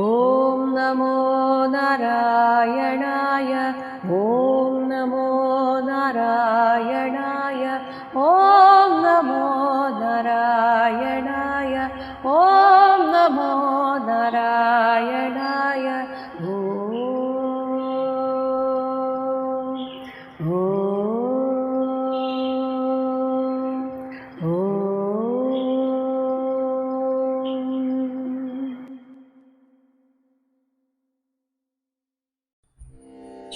ॐ नमो नारायणाय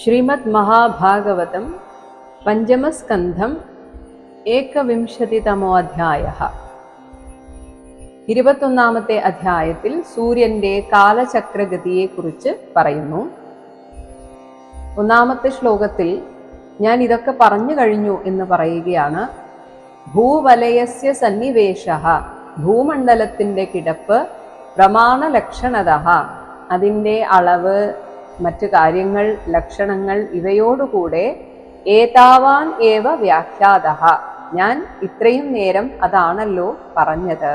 ശ്രീമദ് മഹാഭാഗവതം പഞ്ചമസ്കന്ധം ഏകവിംശതിതമോ അധ്യായ ഇരുപത്തൊന്നാമത്തെ അധ്യായത്തിൽ സൂര്യന്റെ കാലചക്രഗതിയെക്കുറിച്ച് പറയുന്നു. ഒന്നാമത്തെ ശ്ലോകത്തിൽ ഞാൻ ഇതൊക്കെ പറഞ്ഞു കഴിഞ്ഞു എന്ന് പറയുകയാണ്. ഭൂവലയസ്യ സന്നിവേശ ഭൂമണ്ഡലത്തിന്റെ കിടപ്പ് പ്രമാണലക്ഷണത അതിന്റെ അളവ് മറ്റു കാര്യങ്ങൾ ലക്ഷണങ്ങൾ ഇവയോടുകൂടെ ഏതാവാൻ ഏവ വ്യാഖ്യാത. ഞാൻ ഇത്രയും നേരം അതാണല്ലോ പറഞ്ഞത്.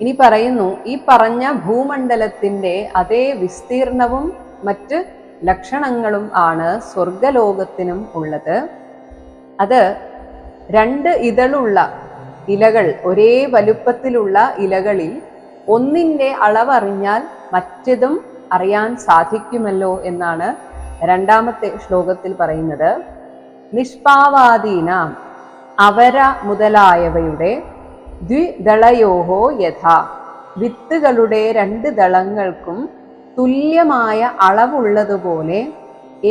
ഇനി പറയുന്നു ഈ പറഞ്ഞ ഭൂമണ്ഡലത്തിന്റെ അതേ വിസ്തീർണവും മറ്റ് ലക്ഷണങ്ങളും ആണ് സ്വർഗലോകത്തിനും ഉള്ളത്. അത് രണ്ട് ഇതളുള്ള ഇലകൾ ഒരേ വലുപ്പത്തിലുള്ള ഇലകളിൽ ഒന്നിന്റെ അളവറിഞ്ഞാൽ മറ്റതും അറിയാൻ സാധിക്കുമല്ലോ എന്നാണ് രണ്ടാമത്തെ ശ്ലോകത്തിൽ പറയുന്നത്. നിഷ്പാവാദീന അവര മുതലായവയുടെ ദ്വിദളയോഹോ യഥ. വിത്തുകളുടെ രണ്ട് ദളങ്ങൾക്കും തുല്യമായ അളവുള്ളതുപോലെ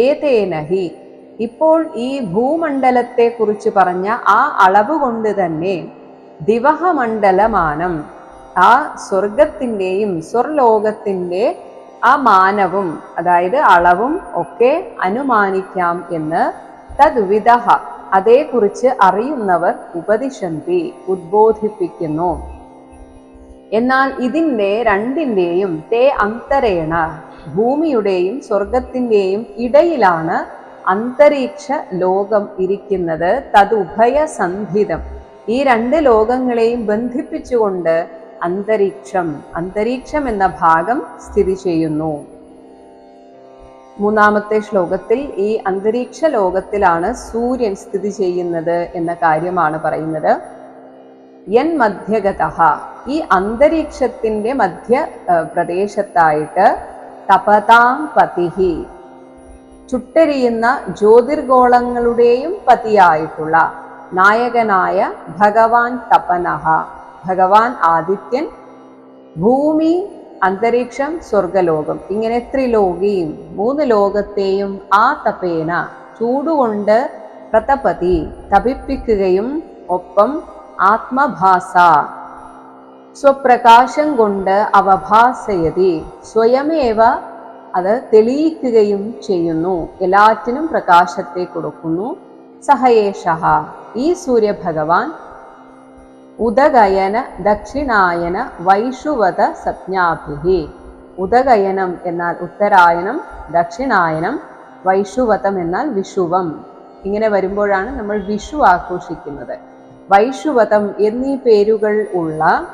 ഏതേനഹി? ഇപ്പോൾ ഈ ഭൂമണ്ഡലത്തെ കുറിച്ച് പറഞ്ഞ ആ അളവ് കൊണ്ട് തന്നെ ദിവഹമണ്ഡലമാനം ആ സ്വർഗത്തിന്റെയും സ്വർലോകത്തിന്റെ ആ മാനവും അതായത് അളവും ഒക്കെ അനുമാനിക്കാം എന്ന് തദ്വിധ അതേക്കുറിച്ച് അറിയുന്നവർ ഉപദിശന്തി ഉദ്ബോധിപ്പിക്കുന്നു. എന്നാൽ ഇതിന്റെ രണ്ടിന്റെയും തേ അന്തരേണ ഭൂമിയുടെയും സ്വർഗത്തിന്റെയും ഇടയിലാണ് അന്തരീക്ഷ ലോകം ഇരിക്കുന്നത്. തതുഭയ സന്ധിതം ഈ രണ്ട് ലോകങ്ങളെയും ബന്ധിപ്പിച്ചുകൊണ്ട് അന്തരീക്ഷം. അന്തരീക്ഷം എന്ന ഭാഗം സ്ഥിതി ചെയ്യുന്നു. മൂന്നാമത്തെ ശ്ലോകത്തിൽ ഈ അന്തരീക്ഷ ലോകത്തിലാണ് സൂര്യൻ സ്ഥിതി ചെയ്യുന്നത് എന്ന കാര്യമാണ് പറയുന്നത്. യൻ മധ്യഗത ഈ അന്തരീക്ഷത്തിന്റെ മധ്യ പ്രദേശത്തായിട്ട് തപതാം പതിഹി. ചുട്ടരിയുന്ന ജ്യോതിർഗോളങ്ങളുടെയും പതിയായിട്ടുള്ള നായകനായ ഭഗവാൻ തപനഹ. ഭഗവാൻ ആദിത്യൻ ഭൂമി അന്തരീക്ഷം സ്വർഗലോകം. ഇങ്ങനെ ത്രിലോകിയും മൂന്ന് ലോകത്തെയും ആ തപേന ചൂടുകൊണ്ട് പ്രതപതി തപിപ്പിക്കുകയും ഒപ്പം ആത്മഭാസ സ്വപ്രകാശം കൊണ്ട് അവഭാസയതി. സ്വയമേവ അത് തെളിയിക്കുകയും ചെയ്യുന്നു. എല്ലാറ്റിനും പ്രകാശത്തെ കൊടുക്കുന്നു. സഹയേഷ ഈ സൂര്യഭഗവാൻ ഉദഗയന ദക്ഷിണായന വൈഷുവത സജ്ഞാഭിഹി. ഉദഗയനം എന്നാൽ ഉത്തരായനം ദക്ഷിണായനം വൈഷുവതം എന്നാൽ വിഷുവം. ഇങ്ങനെ വരുമ്പോഴാണ് നമ്മൾ വിഷു ആഘോഷിക്കുന്നത്. വൈഷുവതം എന്നീ പേരുകൾ ഉള്ള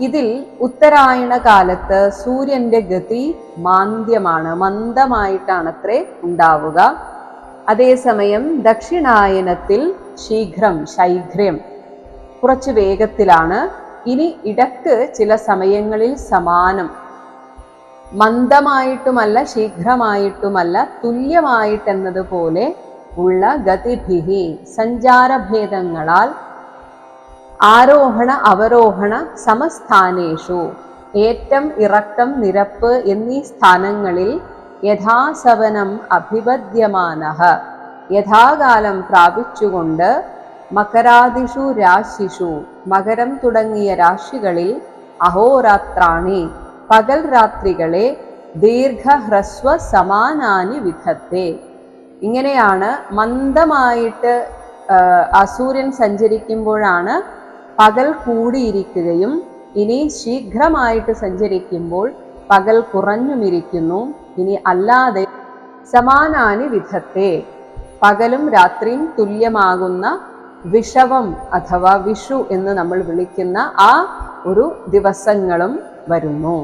ഇതിൽ ഉത്തരായണ കാലത്ത് സൂര്യന്റെ ഗതി മാന്ദ്യമാണ് മന്ദമായിട്ടാണത്രേ ഉണ്ടാവുക. അതേസമയം ദക്ഷിണായനത്തിൽ ശീഘ്രം ശൈഘ്ര്യം കുറച്ച് വേഗത്തിലാണ്. ഇനി ഇടയ്ക്ക് ചില സമയങ്ങളിൽ സമാനം. മന്ദമായിട്ടുമല്ല ശീഘ്രമായിട്ടുമല്ല തുല്യമായിട്ടെന്നതുപോലെ ഉള്ള ഗതിഭിഹി സഞ്ചാരഭേദങ്ങളാൽ ആരോഹണ അവരോഹണ സമസ്ഥാനേഷു. ഏറ്റം ഇറക്കം നിരപ്പ് എന്നീ സ്ഥാനങ്ങളിൽ യഥാസവനം അഭിവദ്യമാനഃ യഥാകാലം പ്രാപിച്ചുകൊണ്ട് മകരാദിഷു രാശിഷു. മകരം തുടങ്ങിയ രാശികളിൽ അഹോരാത്രാണി. പകൽ രാത്രികളെ ദീർഘഹ്രസ്വ സമാനാനി വിധത്തെ. ഇങ്ങനെയാണ് മന്ദമായിട്ട് അസൂര്യൻ സഞ്ചരിക്കുമ്പോഴാണ് പകൽ കൂടിയിരിക്കുകയും ഇനി ശീഘ്രമായിട്ട് സഞ്ചരിക്കുമ്പോൾ പകൽ കുറഞ്ഞുമിരിക്കുന്നു. ഇനി അല്ലാതെ സമാനാനി വിധത്തെ. പകലും രാത്രിയും തുല്യമാകുന്ന വിഷവം അഥവാ വിഷു എന്ന് നമ്മൾ വിളിക്കുന്ന ആ ഒരു ദിവസങ്ങളും വരുന്നു.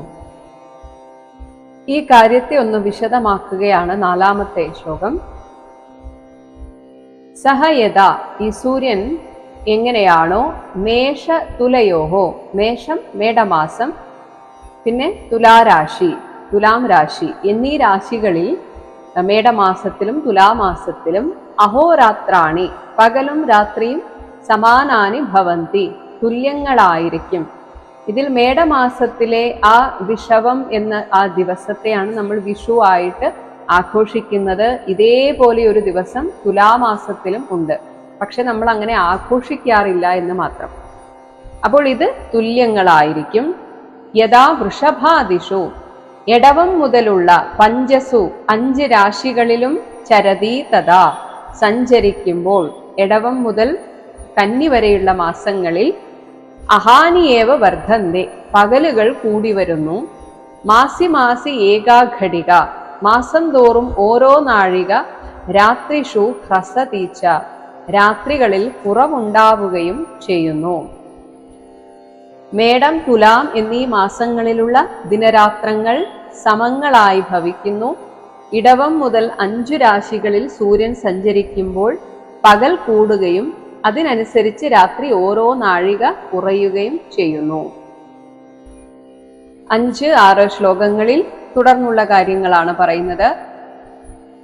ഈ കാര്യത്തെ ഒന്ന് വിശദമാക്കുകയാണ് നാലാമത്തെ ശ്ലോകം. സഹയത ഈ സൂര്യൻ എങ്ങനെയാണോ മേഷ തുലയോഹോ മേഷം മേടമാസം പിന്നെ തുലാരാശി തുലാം രാശി എന്നീ രാശികളിൽ മേടമാസത്തിലും തുലാമാസത്തിലും അഹോരാത്രാണി. പകലും രാത്രിയും സമാനാനി ഭവന്തി തുല്യങ്ങളായിരിക്കും. ഇതിൽ മേടമാസത്തിലെ ആ വിഷവം എന്ന ആ ദിവസത്തെയാണ് നമ്മൾ വിഷു ആയിട്ട് ആഘോഷിക്കുന്നത്. ഇതേപോലെ ഒരു ദിവസം തുലാമാസത്തിലും ഉണ്ട്. പക്ഷെ നമ്മൾ അങ്ങനെ ആഘോഷിക്കാറില്ല എന്ന് മാത്രം. അപ്പോൾ ഇത് തുല്യങ്ങളായിരിക്കും. യഥാ വൃഷഭാദിഷു. എടവം മുതലുള്ള പഞ്ചസു അഞ്ച് രാശികളിലും ചരതി തഥാ. സഞ്ചരിക്കുമ്പോൾ എടവം മുതൽ കന്നി വരെയുള്ള മാസങ്ങളിൽ അഹാനിയേവ വർദ്ധന്തെ പകലുകൾ കൂടി വരുന്നു. മാസി മാസി ഏകാഘടിക. മാസം തോറും ഓരോ നാഴിക രാത്രിഷു ഹ്രസതീച്ച രാത്രികളിൽ കുറവുണ്ടാവുകയും ചെയ്യുന്നു. മേടം തുലാം എന്നീ മാസങ്ങളിലുള്ള ദിനരാത്രങ്ങൾ സമങ്ങളായി ഭവിക്കുന്നു. ഇടവം മുതൽ അഞ്ചു രാശികളിൽ സൂര്യൻ സഞ്ചരിക്കുമ്പോൾ പകൽ കൂടുകയും അതിനനുസരിച്ച് രാത്രി ഓരോ നാഴിക കുറയുകയും ചെയ്യുന്നു. അഞ്ച് ആറ് ശ്ലോകങ്ങളിൽ തുടർന്നുള്ള കാര്യങ്ങളാണ് പറയുന്നത്.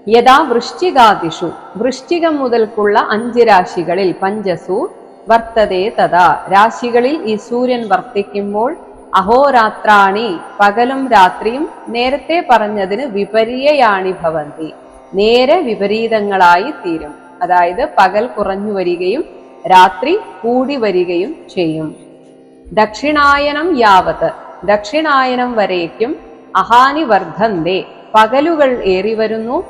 യഥാ വൃശ്ചികാദിഷു. വൃശ്ചികം മുതൽക്കുള്ള അഞ്ച് രാശികളിൽ പഞ്ചസു വർത്തതേ തഥാ. രാശികളിൽ ഈ സൂര്യൻ വർത്തിക്കുമ്പോൾ അഹോരാത്രാണി പകലും രാത്രിയും നേരത്തെ പറഞ്ഞതിന് വിപരീയാണി ഭവന്തി. നേരെ വിപരീതങ്ങളായി തീരും. അതായത് പകൽ കുറഞ്ഞു വരികയും രാത്രി കൂടി വരികയും ചെയ്യും. ദക്ഷിണായനം യാവത്. ദക്ഷിണായനം വരേക്കും അഹാനി വർദ്ധന്തേ. പകലുകൾ ഏറി വരുന്നു.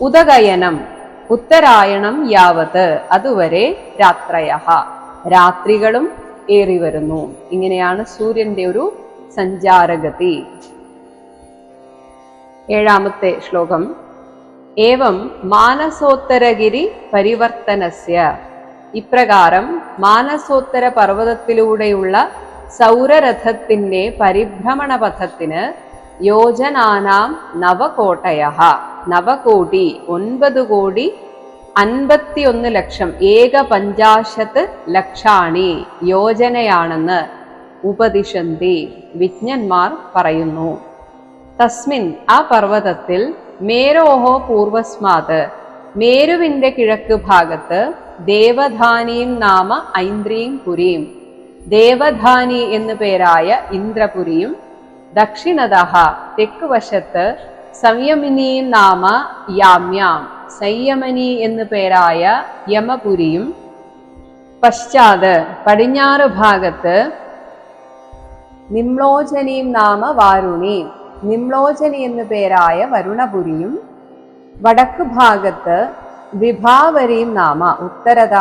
ഉദകയനം. ഉത്തരായണം യാവത്. അതുവരെ രാത്രയ രാത്രികളും ഏറി വരുന്നു. ഇങ്ങനെയാണ് സൂര്യന്റെ ഒരു സഞ്ചാരഗതി. ഏഴാമത്തെ ശ്ലോകം. ഏവം മാനസോത്തരഗിരി പരിവർത്തനസ്യ. ഇപ്രകാരം മാനസോത്തര പർവതത്തിലൂടെയുള്ള സൗരരഥത്തിന്റെ പരിഭ്രമണ യോജനാനാം നവകോട്ടയ നവകോടി ഒൻപത് കോടി അൻപത്തിയൊന്ന് ലക്ഷം ഏക പഞ്ചാശത്ത് ലക്ഷാണി യോജനയാണെന്ന് ഉപദിശന്തി വിജ്ഞന്മാർ പറയുന്നു. തസ്മിൻ ആ പർവതത്തിൽ മേരോഹോ പൂർവസ്മാത്. മേരുവിന്റെ കിഴക്ക് ഭാഗത്ത് ദേവധാനിയും നാമ ഐന്ദ്രിയും പുരിയും ദേവധാനി എന്നു പേരായ ഇന്ദ്രപുരിയും ദക്ഷിണതഃ തെക്ക് വശത്ത് സംയമിനിയും നാമ യാമ്യാം. സംയമനി എന്നു പേരായ യമപുരിയും പശ്ചാത് പടിഞ്ഞാറ് ഭാഗത്ത് നിംലോചനീം നാമ വാരുണി. നിംലോചനി എന്നു പേരായ വരുണപുരിയും വടക്ക് ഭാഗത്ത് വിഭാവരീം നാമ ഉത്തരത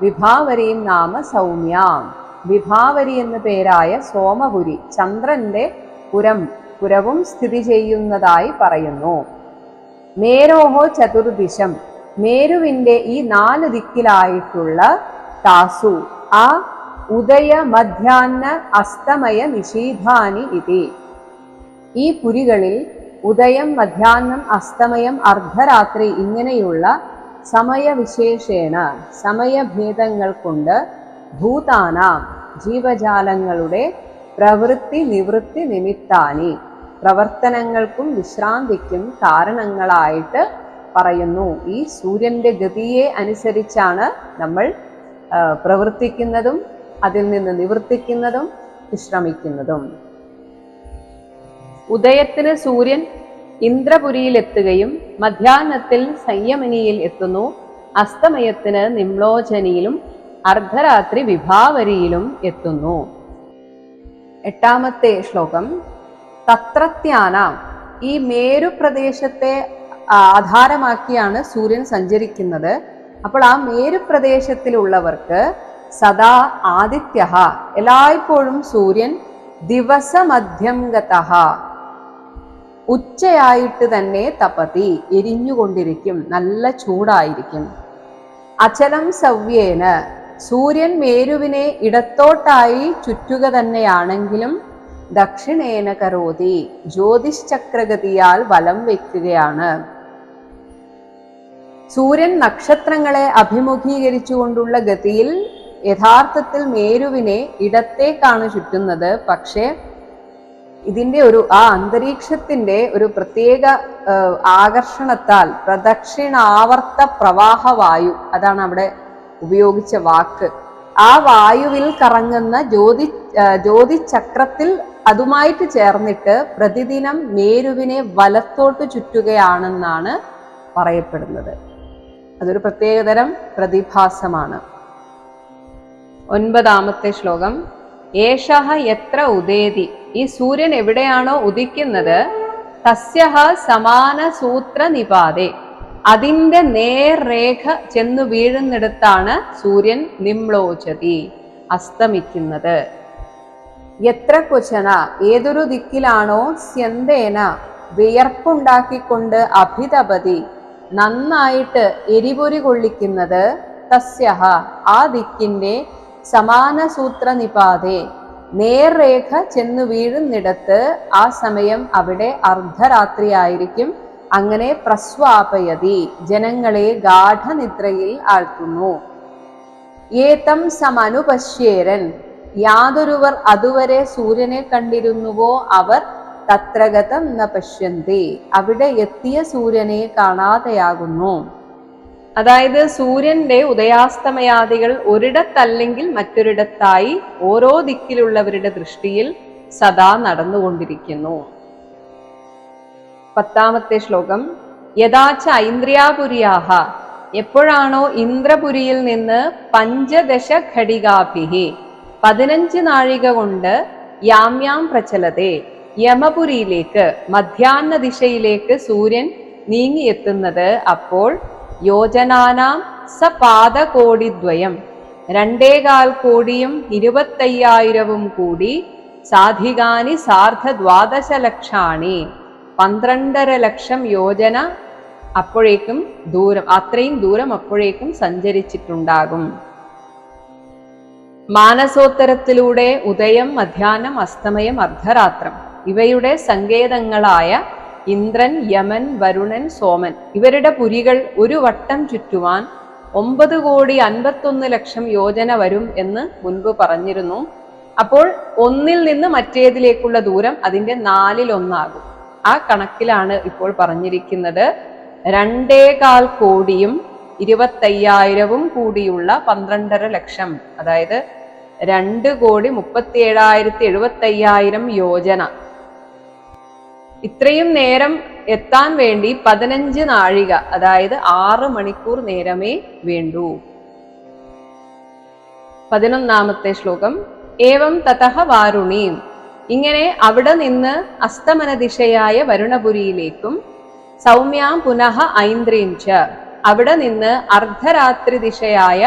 വിഭാവരീം നാമ സൗമ്യാം. വിഭാവരി എന്നു പേരായ സോമപുരി ചന്ദ്രന്റെ പുരം പുരവും സ്ഥിതി ചെയ്യുന്നതായി പറയുന്നു. മേരോഹോ ചതുർദിശം. മേരുവിന്റെ ഈ നാല് ദിക്കിലായിട്ടുള്ള താസു ആ ഉദയ മധ്യാന്ന അസ്തമയ നിഷീധാനി ഇതി. ഈ പുരികളിൽ ഉദയം മധ്യാഹ്നം അസ്തമയം അർദ്ധരാത്രി ഇങ്ങനെയുള്ള സമയവിശേഷേണ സമയഭേദങ്ങൾ കൊണ്ട് ഭൂതാനാം ജീവജാലങ്ങളുടെ പ്രവൃത്തി നിവൃത്തി നിമിത്താനി. പ്രവർത്തനങ്ങൾക്കും വിശ്രാന്തിക്കും കാരണങ്ങളായിട്ട് പറയുന്നു. ഈ സൂര്യന്റെ ഗതിയെ അനുസരിച്ചാണ് നമ്മൾ പ്രവർത്തിക്കുന്നതും അതിൽ നിന്ന് നിവർത്തിക്കുന്നതും വിശ്രമിക്കുന്നതും. ഉദയത്തിന് സൂര്യൻ ഇന്ദ്രപുരിയിൽ എത്തുകയും മധ്യാഹ്നത്തിൽ സംയമനിയിൽ എത്തുന്നു. അസ്തമയത്തിന് നിമ്ലോചനിയിലും അർദ്ധരാത്രി വിഭാവരിയിലും എത്തുന്നു. എട്ടാമത്തെ ശ്ലോകം. തത്രത്യാനാം. ഈ മേരു പ്രദേശത്തെ ആ, ആധാരമാക്കിയാണ് സൂര്യൻ സഞ്ചരിക്കുന്നത്. അപ്പോൾ ആ മേരുപ്രദേശത്തിലുള്ളവർക്ക് സദാ ആദിത്യ എല്ലായ്പ്പോഴും സൂര്യൻ ദിവസമധ്യം ഗതഃ ഉച്ചയായിട്ട് തന്നെ തപതി എരിഞ്ഞുകൊണ്ടിരിക്കും നല്ല ചൂടായിരിക്കും. അചലം സവ്യേന സൂര്യൻ മേരുവിനെ ഇടത്തോട്ടായി ചുറ്റുക തന്നെയാണെങ്കിലും ദക്ഷിണേന കരോതി ജ്യോതിശ്ചക്രഗതിയാൽ വലം വയ്ക്കുകയാണ് സൂര്യൻ നക്ഷത്രങ്ങളെ അഭിമുഖീകരിച്ചുകൊണ്ടുള്ള ഗതിയിൽ യഥാർത്ഥത്തിൽ മേരുവിനെ ഇടത്തേക്കാണ് ചുറ്റുന്നത്. പക്ഷേ ഇതിന്റെ ഒരു ആ അന്തരീക്ഷത്തിന്റെ ഒരു പ്രത്യേക ആകർഷണത്താൽ പ്രദക്ഷിണാവർത്ത പ്രവാഹ വായു അതാണ് അവിടെ ഉപയോഗിച്ച വാക്ക്. ആ വായുവിൽ കറങ്ങുന്ന ജ്യോതി ജ്യോതിചക്രത്തിൽ അതുമായിട്ട് ചേർന്നിട്ട് പ്രതിദിനം മേരുവിനെ വലത്തോട്ട് ചുറ്റുകയാണെന്നാണ് പറയപ്പെടുന്നത്. അതൊരു പ്രത്യേകതരം പ്രതിഭാസമാണ്. ഒൻപതാമത്തെ ശ്ലോകം. ഏഷഹ എത്ര ഉദേതി? ഈ സൂര്യൻ എവിടെയാണോ ഉദിക്കുന്നത്? തസ്യഹ സമാന സൂത്ര നിപാതെ അതിന്റെ നേർരേഖ ചെന്നു വീഴുന്നിടത്താണ് സൂര്യൻ നിമ്ലോചതി അസ്തമിക്കുന്നത്. എത്ര കൊച്ചന ഏതൊരു ദിക്കിലാണോ സ്യന്തേന വിയർപ്പുണ്ടാക്കിക്കൊണ്ട് അഭിതപതി നന്നായിട്ട് എരിപൊരി കൊള്ളിക്കുന്നത് തസ്യഹ ആ ദിക്കിന്റെ സമാന സൂത്ര നിപാതെ നേർരേഖ ചെന്നു വീഴുന്നിടത്ത് ആ സമയം അവിടെ അർദ്ധരാത്രിയായിരിക്കും. അങ്ങനെ പ്രസ്വാപയതി ജനങ്ങളെ ഗാഠനിദ്രയിൽ ആഴ്ത്തുന്നു. ഏതം സമനുപശ്യേരൻ യാതൊരുവർ അതുവരെ സൂര്യനെ കണ്ടിരുന്നുവോ അവർ തത്രഗതം ന പശ്യന്തി അവിടെ എത്തിയ സൂര്യനെ കാണാതെയാകുന്നു. അതായത് സൂര്യന്റെ ഉദയാസ്തമയാദികൾ ഒരിടത്തല്ലെങ്കിൽ മറ്റൊരിടത്തായി ഓരോ ദിക്കിലുള്ളവരുടെ ദൃഷ്ടിയിൽ സദാ നടന്നുകൊണ്ടിരിക്കുന്നു. പത്താമത്തെ ശ്ലോകം. യഥാച്ച ഐന്ദ്രിയാപുരിയാഹ എപ്പോഴാണോ ഇന്ദ്രപുരിയിൽ നിന്ന് പഞ്ചദശ ഘടികാഭിഹി പതിനഞ്ച് നാഴിക കൊണ്ട് യാമ്യാം പ്രചലതെ. യമപുരിയിലേക്ക് മധ്യാഹ്ന ദിശയിലേക്ക് സൂര്യൻ നീങ്ങിയെത്തുന്നത് അപ്പോൾ യോജനാനാം സപാദകോടിദ്വയം. രണ്ടേകാൽ കോടിയും ഇരുപത്തയ്യായിരവും കൂടി സാധികാനി സാർദ്ധ ദ്വാദശ ലക്ഷാണി പന്ത്രണ്ടര ലക്ഷം യോജന അപ്പോഴേക്കും ദൂരം അത്രയും ദൂരം അപ്പോഴേക്കും സഞ്ചരിച്ചിട്ടുണ്ടാകും. മാനസോത്തരത്തിലൂടെ ഉദയം മധ്യാഹ്നം അസ്തമയം അർദ്ധരാത്രം ഇവയുടെ സങ്കേതങ്ങളായ ഇന്ദ്രൻ യമൻ വരുണൻ സോമൻ ഇവരുടെ പുരികൾ ഒരു വട്ടം ചുറ്റുവാൻ ഒമ്പത് കോടി അൻപത്തൊന്ന് ലക്ഷം യോജന വരും എന്ന് മുൻപ് പറഞ്ഞിരുന്നു. അപ്പോൾ ഒന്നിൽ നിന്ന് മറ്റേതിലേക്കുള്ള ദൂരം അതിന്റെ നാലിൽ ഒന്നാകും ആ കണക്കിലാണ് ഇപ്പോൾ പറഞ്ഞിരിക്കുന്നത്. രണ്ടേകാൽ കോടിയും ഇരുപത്തയ്യായിരവും കൂടിയുള്ള പന്ത്രണ്ടര ലക്ഷം അതായത് രണ്ട് കോടി മുപ്പത്തി ഏഴായിരത്തി എഴുപത്തയ്യായിരം യോജന. ഇത്രയും നേരം എത്താൻ വേണ്ടി പതിനഞ്ച് നാഴിക അതായത് ആറ് മണിക്കൂർ നേരമേ വേണ്ടൂ. പതിനൊന്നാമത്തെ ശ്ലോകം. ഏവം തതഹ വാരുണീം. ഇങ്ങനെ അവിടെ നിന്ന് അസ്തമന ദിശയായ വരുണപുരിയിലേക്കും സൗമ്യാം പുനഃ ഐന്ദ്രീം ച അവിടെ നിന്ന് അർദ്ധരാത്രി ദിശയായ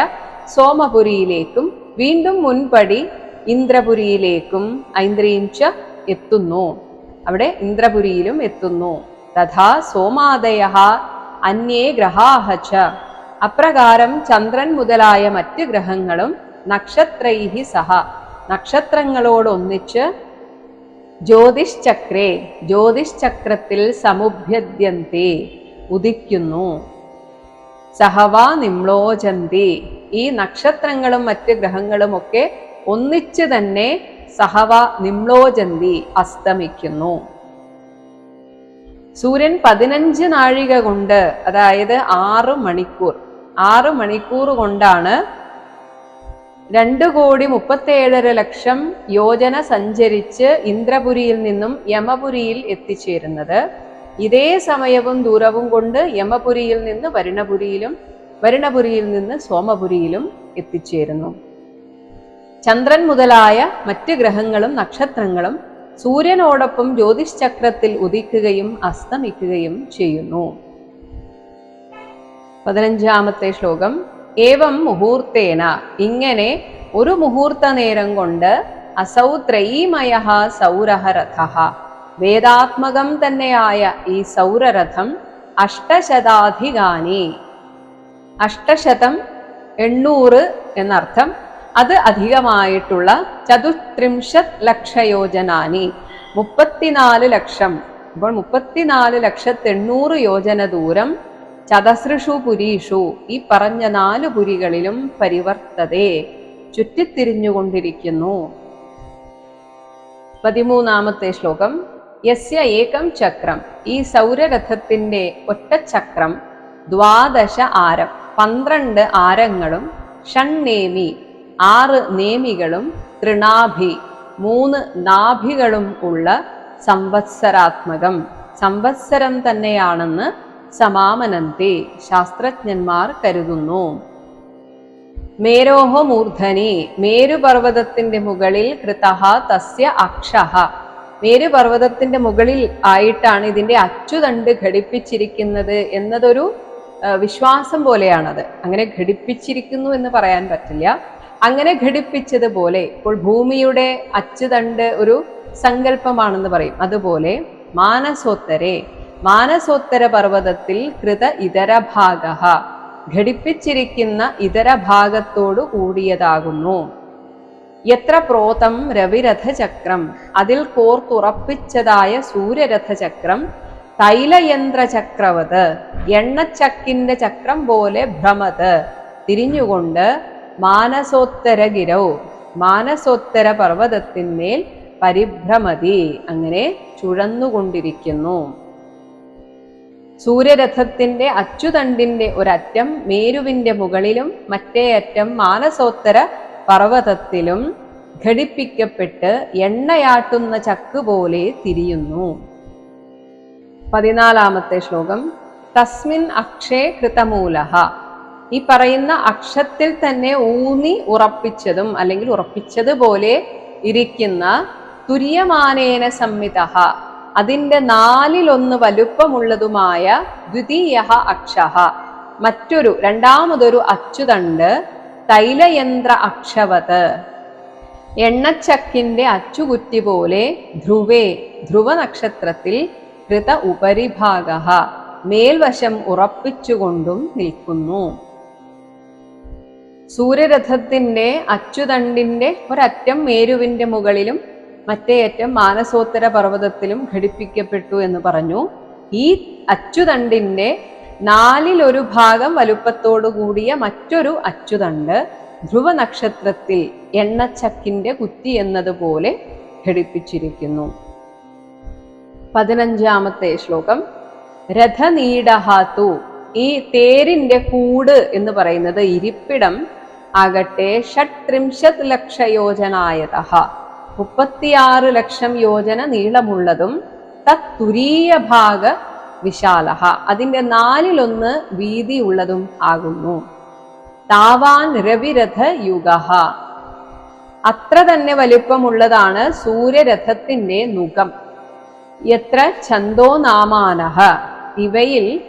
സോമപുരിയിലേക്കും വീണ്ടും മുൻപടി ഇന്ദ്രപുരിയിലേക്കും ഐന്ദ്രീം ച എത്തുന്നു. അവിടെ ഇന്ദ്രപുരിയിലും എത്തുന്നു. തഥാ സോമാദയ അന്യേ ഗ്രഹാഹ ച. അപ്രകാരം ചന്ദ്രൻ മുതലായ മറ്റ് ഗ്രഹങ്ങളും നക്ഷത്രൈഹി സഹ. നക്ഷത്രങ്ങളോടൊന്നിച്ച് ജ്യോതിശ്ചക്രേ ജ്യോതിഷ്ചക്രത്തിൽ സമുഭ്യദ്യന്തി ഉദിക്കുന്നു. സഹവാ നിമ്ലോചന്തി. ഈ നക്ഷത്രങ്ങളും മറ്റ് ഗ്രഹങ്ങളുമൊക്കെ ഒന്നിച്ച് തന്നെ സഹവ നിമ്ലോചന്തി അസ്തമിക്കുന്നു. സൂര്യൻ പതിനഞ്ച് നാഴിക കൊണ്ട് അതായത് ആറ് മണിക്കൂർ ആറ് മണിക്കൂർ കൊണ്ടാണ് രണ്ട് കോടി മുപ്പത്തേഴര ലക്ഷം യോജന സഞ്ചരിച്ച് ഇന്ദ്രപുരിയിൽ നിന്നും യമപുരിയിൽ എത്തിച്ചേരുന്നത്. ഇതേ സമയവും ദൂരവും കൊണ്ട് യമപുരിയിൽ നിന്ന് വരുണപുരിയിലും വരുണപുരിയിൽ നിന്ന് സോമപുരിയിലും എത്തിച്ചേരുന്നു. ചന്ദ്രൻ മുതലായ മറ്റ് ഗ്രഹങ്ങളും നക്ഷത്രങ്ങളും സൂര്യനോടൊപ്പം ജ്യോതിശ്ചക്രത്തിൽ ഉദിക്കുകയും അസ്തമിക്കുകയും ചെയ്യുന്നു. പതിനഞ്ചാമത്തെ ശ്ലോകം. ഏവം മുഹൂർത്തേന. ഇങ്ങനെ ഒരു മുഹൂർത്ത നേരം കൊണ്ട് അസൗ ത്രയീമയ സൗരഹ രഥ വേദാത്മകം തന്നെയായ ഈ സൗരരഥം അഷ്ടശതാധികാനി. അഷ്ടശതം എണ്ണൂറ് എന്നർത്ഥം അത് അധികമായിട്ടുള്ള ചതുത്രിംശത് ലക്ഷയോജനാനി. മുപ്പത്തിനാല് ലക്ഷം. അപ്പോൾ മുപ്പത്തിനാല് ലക്ഷത്തെണ്ണൂറ് യോജന ദൂരം ചതസൃഷു പുരീഷു ഈ പറഞ്ഞ നാല് പുരികളിലും പരിവർത്തതേ ചുറ്റിത്തിരിഞ്ഞുകൊണ്ടിരിക്കുന്നു. പതിമൂന്നാമത്തെ ശ്ലോകം യസ്യ ഏകം ചക്രം ഈ സൗരരഥത്തിന്റെ ഒറ്റച്ചക്രം ദ്വാദശ ആരം പന്ത്രണ്ട് ആരങ്ങളും ഷണ്ണേമി ആറ് നേമികളും തൃണാഭി മൂന്ന് നാഭികളും ഉള്ള സംവത്സരാത്മകം. സംവത്സരം തന്നെയാണെന്ന് സമാമനന്തി ശാസ്ത്രജ്ഞന്മാർ കരുതുന്നു. മേരോഹ മൂർധനി മേരുപർവതത്തിന്റെ മുകളിൽ കൃതഹ തസ്യ അക്ഷഹ. മേരുപർവതത്തിന്റെ മുകളിൽ ആയിട്ടാണ് ഇതിന്റെ അച്ചുതണ്ട് ഘടിപ്പിച്ചിരിക്കുന്നത് എന്നതൊരു വിശ്വാസം പോലെയാണത്. അങ്ങനെ ഘടിപ്പിച്ചിരിക്കുന്നു എന്ന് പറയാൻ പറ്റില്ല. അങ്ങനെ ഘടിപ്പിച്ചതുപോലെ ഇപ്പോൾ ഭൂമിയുടെ അച്ചുതണ്ട് ഒരു സങ്കല്പമാണെന്ന് പറയും. അതുപോലെ മാനസോത്തരെ മാനസോത്തര പർവതത്തിൽ കൃത ഇതര ഭാഗ ഘടിപ്പിച്ചിരിക്കുന്ന ഇതര ഭാഗത്തോടു കൂടിയതാകുന്നു. എത്ര പ്രോതം രവിരഥചക്രം. അതിൽ കോർത്തുറപ്പിച്ചതായ സൂര്യരഥചക്രം തൈലയന്ത്രചക്രവത്. എണ്ണച്ചക്കിന്റെ ചക്രം പോലെ ഭ്രമത്. തിരിഞ്ഞുകൊണ്ട് മാനസോത്തരഗിരൗ. മാനസോത്തര പർവതത്തിന്മേൽ പരിഭ്രമതി. അങ്ങനെ ചുഴന്നുകൊണ്ടിരിക്കുന്നു. സൂര്യരഥത്തിന്റെ അച്ചുതണ്ടിന്റെ ഒരറ്റം മേരുവിന്റെ മുകളിലും മറ്റേ അറ്റം മാനസോത്തര പർവതത്തിലും ഘടിപ്പിക്കപ്പെട്ട് എണ്ണയാട്ടുന്ന ചക്ക് പോലെ തിരിയുന്നു. പതിനാലാമത്തെ ശ്ലോകം. തസ്മിൻ അക്ഷേ കൃതമൂലഹ. ഈ പറയുന്ന അക്ഷത്തിൽ തന്നെ ഊന്നി ഉറപ്പിച്ചതും അല്ലെങ്കിൽ ഉറപ്പിച്ചതുപോലെ ഇരിക്കുന്ന തുര്യമാനേന സംമിത അതിന്റെ നാലിലൊന്ന് വലുപ്പമുള്ളതുമായ ദ്വിതീയ അക്ഷഹ. മറ്റൊരു രണ്ടാമതൊരു അച്ചുതണ്ട് തൈലയന്ത്ര അക്ഷവത്. എണ്ണച്ചക്കിന്റെ അച്ചുകുറ്റി പോലെ ധ്രുവേ ധ്രുവ നക്ഷത്രത്തിൽ കൃത ഉപരിഭാഗ മേൽവശം ഉറപ്പിച്ചുകൊണ്ടും നിൽക്കുന്നു. സൂര്യരഥത്തിന്റെ അച്ചുതണ്ടിന്റെ ഒരറ്റം മേരുവിന്റെ മുകളിലും മറ്റേ അറ്റം മാനസോത്തര പർവതത്തിലും ഘടിപ്പിക്കപ്പെട്ടു എന്ന് പറഞ്ഞു. ഈ അച്ചുതണ്ടിന്റെ നാലിലൊരു ഭാഗം വലുപ്പത്തോടു കൂടിയ മറ്റൊരു അച്ചുതണ്ട് ധ്രുവ നക്ഷത്രത്തിൽ എണ്ണച്ചക്കിന്റെ കുത്തി എന്നതുപോലെ ഘടിപ്പിച്ചിരിക്കുന്നു. പതിനഞ്ചാമത്തെ ശ്ലോകം. രഥനീടഹാത്തു. ഈ തേരിന്റെ കൂട് എന്ന് പറയുന്നത് ഇരിപ്പിടം ആകട്ടെ ഷട്ത്രിംശത് ലക്ഷയോജനായത മുപ്പത്തിയാറ് ലക്ഷം യോജന നീളമുള്ളതും തത്തുരീയ ഭാഗ വിശാലഹ. അതിന്റെ നാലിലൊന്ന് വീതിയുള്ളതും ആകുന്നു. താവാൻ രവിരഥ യുഗഹ. അത്ര തന്നെ വലിപ്പമുള്ളതാണ് സൂര്യരഥത്തിന്റെ നുഖം എത്ര ഛന്തോനാമാനഹ ഇവയിൽ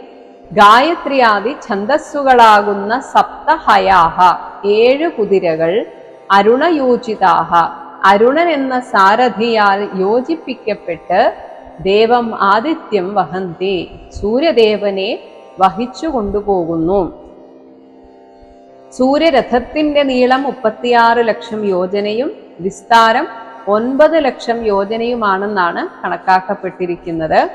ഗായത്രിയാദി ഛന്തസ്സുകളാകുന്ന സപ്തഹയാഹ. ഏഴ് കുതിരകൾ അരുണയോജിതാഹ. അരുണൻ എന്ന സാരഥിയാൽ യോജിപ്പിക്കപ്പെട്ട് ദേവം ആദിത്യം വഹന്തി സൂര്യദേവനെ വഹിച്ചു കൊണ്ടുപോകുന്നു. സൂര്യരഥത്തിന്റെ നീളം മുപ്പത്തിയാറ് ലക്ഷം യോജനയും വിസ്താരം ഒൻപത് ലക്ഷം യോജനയുമാണെന്നാണ് കണക്കാക്കപ്പെട്ടിരിക്കുന്നത്.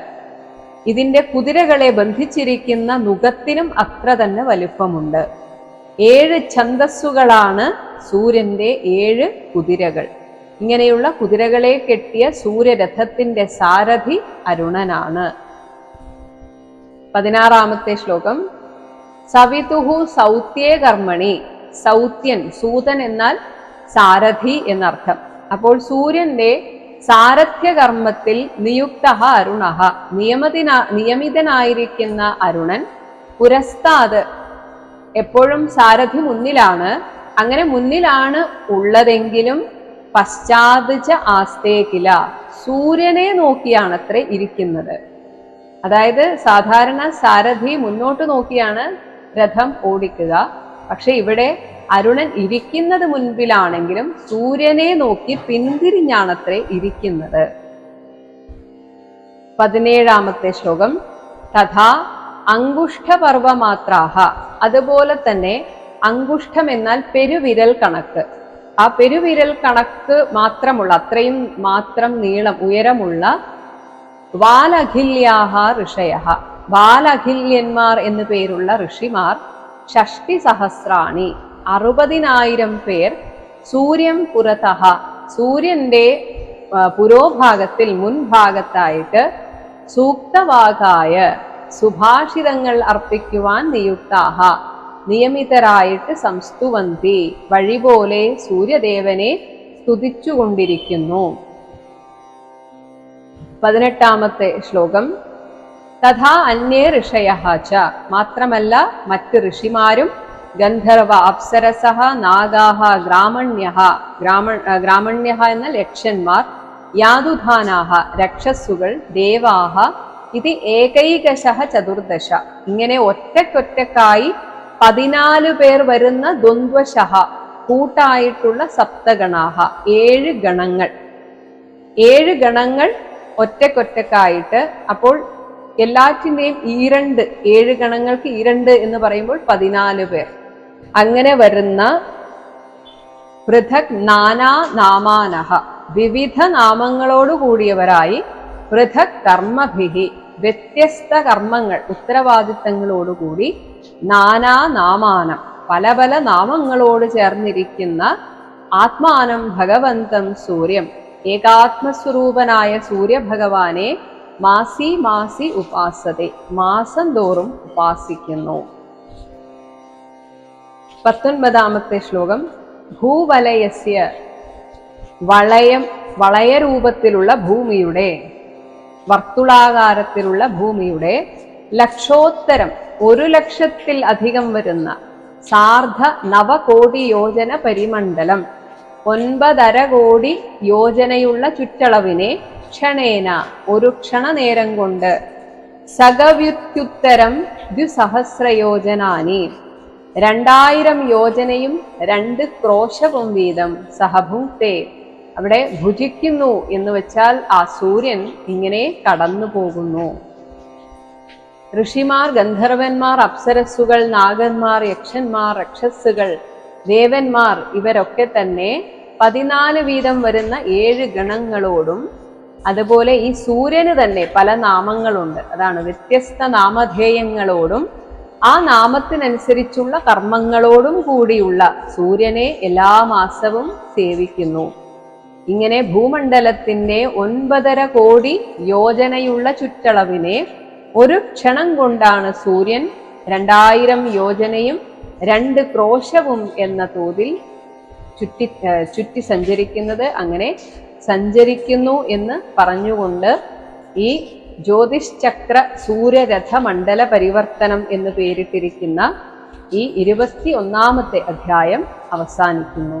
ഇതിന്റെ കുതിരകളെ ബന്ധിച്ചിരിക്കുന്ന നുകത്തിനും അത്ര തന്നെ വലുപ്പമുണ്ട്. ഏഴ് ഛന്തസ്സുകളാണ് സൂര്യന്റെ ഏഴ് കുതിരകൾ. ഇങ്ങനെയുള്ള കുതിരകളെ കെട്ടിയ സൂര്യരഥത്തിന്റെ സാരഥി അരുണനാണ്. പതിനാറാമത്തെ ശ്ലോകം. സവിതുഹു സൗത്യേ കർമ്മണി. സൗത്യൻ സൂതൻ എന്നാൽ സാരഥി എന്നർത്ഥം. അപ്പോൾ സൂര്യന്റെ സാരഥ്യകർമ്മത്തിൽ നിയുക്ത അരുണ നിയമതിന നിയമിതനായിരിക്കുന്ന അരുണൻ പുരസ്താത് എപ്പോഴും സാരഥി മുന്നിലാണ്. അങ്ങനെ മുന്നിലാണ് ഉള്ളതെങ്കിലും പശ്ചാത്തച ആസ്തേക്കില സൂര്യനെ നോക്കിയാണ് അത്ര ഇരിക്കുന്നത്. അതായത് സാധാരണ സാരഥി മുന്നോട്ട് നോക്കിയാണ് രഥം ഓടിക്കുക. പക്ഷെ ഇവിടെ അരുണൻ ഇരിക്കുന്നത് മുൻപിലാണെങ്കിലും സൂര്യനെ നോക്കി പിന്തിരിഞ്ഞാണത്രേ ഇരിക്കുന്നത്. പതിനേഴാമത്തെ ശ്ലോകം. തഥാ അങ്കുഷ്ഠപർവമാത്രാഹ അതുപോലെ തന്നെ അങ്കുഷ്ഠം എന്നാൽ പെരുവിരൽ കണക്ക്. ആ പെരുവിരൽ കണക്ക് മാത്രമുള്ള അത്രയും മാത്രം നീളം ഉയരമുള്ള വാലഖില്യാഹ ഋഷയ ബാലഖില്യന്മാർ എന്നു പേരുള്ള ഋഷിമാർ ഷഷ്ടി സഹസ്രാണി അറുപതിനായിരം പേർ സൂര്യം പുറതഹ സൂര്യന്റെ പുരോഭാഗത്തിൽ മുൻഭാഗത്തായിട്ട് സൂക്തവാകായ സുഭാഷിതങ്ങൾ അർപ്പിക്കുവാൻ നിയുക്താഹ. നിയമിതരായിട്ട് സംസ്തുവന്തി വഴി പോലെ സൂര്യദേവനെ സ്തുതിച്ചുകൊണ്ടിരിക്കുന്നു. പതിനെട്ടാമത്തെ ശ്ലോകം. തഥാ അന്യേ ഋഷയ ച. മാത്രമല്ല മറ്റ് ഋഷിമാരും ഗന്ധർവ അപ്സരസഹ നാഗാഹ ഗ്രാമണ്യ ഗ്രാമ ഗ്രാമണ്യ എന്ന ലക്ഷ്യന്മാർ യാതുധാനാഹ രക്ഷസ്സുകൾ ദേവാഹ ഇത് ഏകൈകശ ചതുർദശ. ഇങ്ങനെ ഒറ്റക്കൊറ്റക്കായി പതിനാല് പേർ വരുന്ന ദ്വന്ദ്വശഹ കൂട്ടായിട്ടുള്ള സപ്തഗണാഹ ഏഴ് ഗണങ്ങൾ. ഏഴ് ഗണങ്ങൾ ഒറ്റക്കൊറ്റക്കായിട്ട് അപ്പോൾ എല്ലാറ്റിന്റെയും ഈരണ്ട് ഏഴ് ഗണങ്ങൾക്ക് ഈരണ്ട് എന്ന് പറയുമ്പോൾ പതിനാല് പേർ. അങ്ങനെ വരുന്ന പൃഥക് നാനാ നാമാനഹ വിവിധ നാമങ്ങളോട് കൂടിയവരായി പൃഥക് കർമ്മഭിഹി വ്യത്യസ്ത കർമ്മങ്ങൾ ഉത്തരവാദിത്തങ്ങളോടുകൂടി നാനാ നാമാനം. പല പല നാമങ്ങളോട് ചേർന്നിരിക്കുന്ന ആത്മാനം ഭഗവന്തം സൂര്യം. ഏകാത്മസ്വരൂപനായ സൂര്യഭഗവാനെ മാസി മാസി ഉപാസതെ. മാസം തോറും ഉപാസിക്കുന്നു. പത്തൊൻപതാമത്തെ ശ്ലോകം. ഭൂവലയസ്യ വളയം വളയരൂപത്തിലുള്ള ഭൂമിയുടെ വർത്തുളാകാരത്തിലുള്ള ഭൂമിയുടെ ലക്ഷോത്തരം. ഒരു ലക്ഷത്തിൽ അധികം വരുന്ന സാർദ്ധ നവകോടി യോജന പരിമണ്ഡലം. ഒൻപതര കോടി യോജനയുള്ള ചുറ്റളവിനെ ക്ഷണേന ഒരു ക്ഷണനേരം കൊണ്ട്. സകവ്യുത്യുത്തരം ദ്വിസഹസ്രയോജനാനി. രണ്ടായിരം യോജനയും രണ്ട് ക്രോശവും വീതം സഹഭുക്തേ. അവിടെ ഭുജിക്കുന്നു എന്ന് വെച്ചാൽ ആ സൂര്യൻ ഇങ്ങനെ കടന്നു പോകുന്നു ഋഷിമാർ ഗന്ധർവന്മാർ അപ്സരസ്സുകൾ നാഗന്മാർ യക്ഷന്മാർ രക്ഷസ്സുകൾ ദേവന്മാർ ഇവരൊക്കെ തന്നെ പതിനാല് വീതം വരുന്ന ഏഴ് ഗണങ്ങളോടും അതുപോലെ ഈ സൂര്യന് തന്നെ പല നാമങ്ങളുണ്ട്. അതാണ് വ്യത്യസ്ത നാമധേയങ്ങളോടും ആ നാമത്തിനനുസരിച്ചുള്ള കർമ്മങ്ങളോടും കൂടിയുള്ള സൂര്യനെ എല്ലാ മാസവും സേവിക്കുന്നു. ഇങ്ങനെ ഭൂമണ്ഡലത്തിന്റെ ഒൻപതര കോടി യോജനയുള്ള ചുറ്റളവിനെ ഒരു ക്ഷണം കൊണ്ടാണ് സൂര്യൻ രണ്ടായിരം യോജനയും രണ്ട് ക്രോശവും എന്ന തോതിൽ ചുറ്റി ചുറ്റി സഞ്ചരിക്കുന്നത് അങ്ങനെ സഞ്ചരിക്കുന്നു എന്ന് പറഞ്ഞുകൊണ്ട് ഈ ജ്യോതിഷ് ചക്ര സൂര്യരഥ മണ്ഡല പരിവർത്തനം എന്ന് പേരിട്ടിരിക്കുന്ന ഈ ഇരുപത്തി ഒന്നാമത്തെ അധ്യായം അവസാനിക്കുന്നു.